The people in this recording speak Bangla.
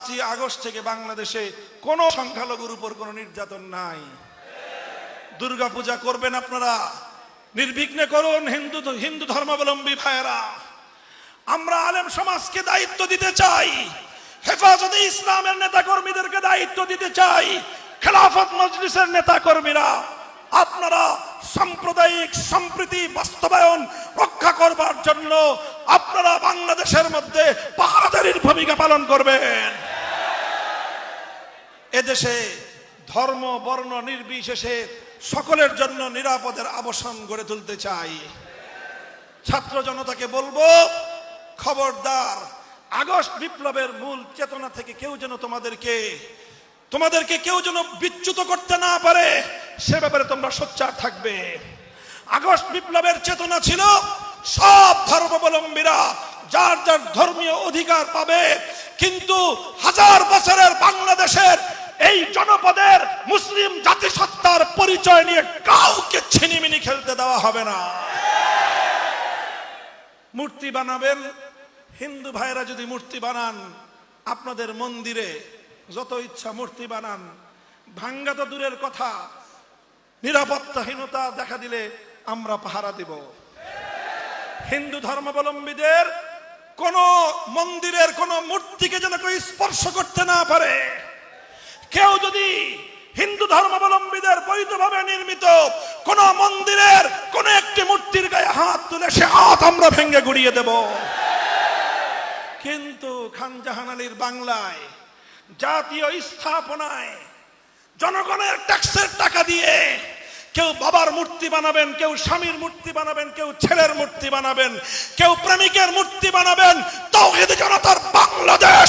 পাঁচই আগস্ট থেকে বাংলাদেশে কোনো সংখ্যালঘুর উপর কোনো নির্যাতন নাই। দুর্গা পূজা করবেন আপনারা। নির্বিঘ্নে করুন হিন্দু হিন্দু ধর্মাবলম্বী ভাইয়েরা। আমরা আলেম সমাজকে দায়িত্ব দিতে চাই। হেফাজতে ইসলামের নেতা কর্মীদেরকে দায়িত্ব দিতে চাই। খেলাফত মজলিসের নেতা কর্মীরা আপনারা সাম্প্রদায়িক সম্প্রীতি বাস্তবায়ন রক্ষা করবার জন্য আপনারা বাংলাদেশের মধ্যে পাহারাদারির ভূমিকা পালন করবেন। এদেশে ধর্ম, বর্ণ নির্বিশেষে সকলের জন্য নিরাপদের আবসান গড়ে তুলতে চাই। ছাত্র জনতাকে বলব, খবরদার, আগস্ট বিপ্লবের মূল চেতনা থেকে কেউ যেন তোমাদেরকে তোমাদেরকে কেউ যেন বিচ্যুত করতে না পারে, সে ব্যাপারে তোমরা সোচ্চার থাকবে। আগস্ট বিপ্লবের চেতনা ছিল সব ধর্মাবলম্বীরা যার যার ধর্মীয় অধিকার পাবে, কিন্তু হাজার বছরের বাংলাদেশের এই জনপদের মুসলিম জাতিসত্তার পরিচয় নিয়ে কাউকে ছিনিমিনি খেলতে দেওয়া হবে না। মূর্তি বানাবেন। হিন্দু ভাইরা যদি মূর্তি বানান, আপনাদের মন্দিরে যত ইচ্ছা মূর্তি বানান। ভাঙ্গা তো দূরের কথা। নিরাপত্তাহীনতা দেখা দিলে আমরা পাহারা দিব। হিন্দু ধর্মাবলম্বীদের কোন মন্দিরের কোন মূর্তিকে যেন কেউ স্পর্শ করতে না পারে। কেউ যদি হিন্দু ধর্মাবলম্বীদের বৈধভাবে নির্মিত কোন মন্দিরের কোন একটি মূর্তির গায়ে হাত তুলে সে হাত আমরা ভেঙে গুড়িয়ে দেব। কিন্তু খান জাহান আলীর বাংলায়, জাতীয় স্থাপনায়, জনগণের ট্যাক্সের টাকা দিয়ে কেউ বাবার মূর্তি বানাবেন, কেউ স্বামীর মূর্তি বানাবেন, কেউ ছেলের মূর্তি বানাবেন, কেউ প্রেমিকের মূর্তি বানাবেন, তৌহিদ জনতার বাংলাদেশ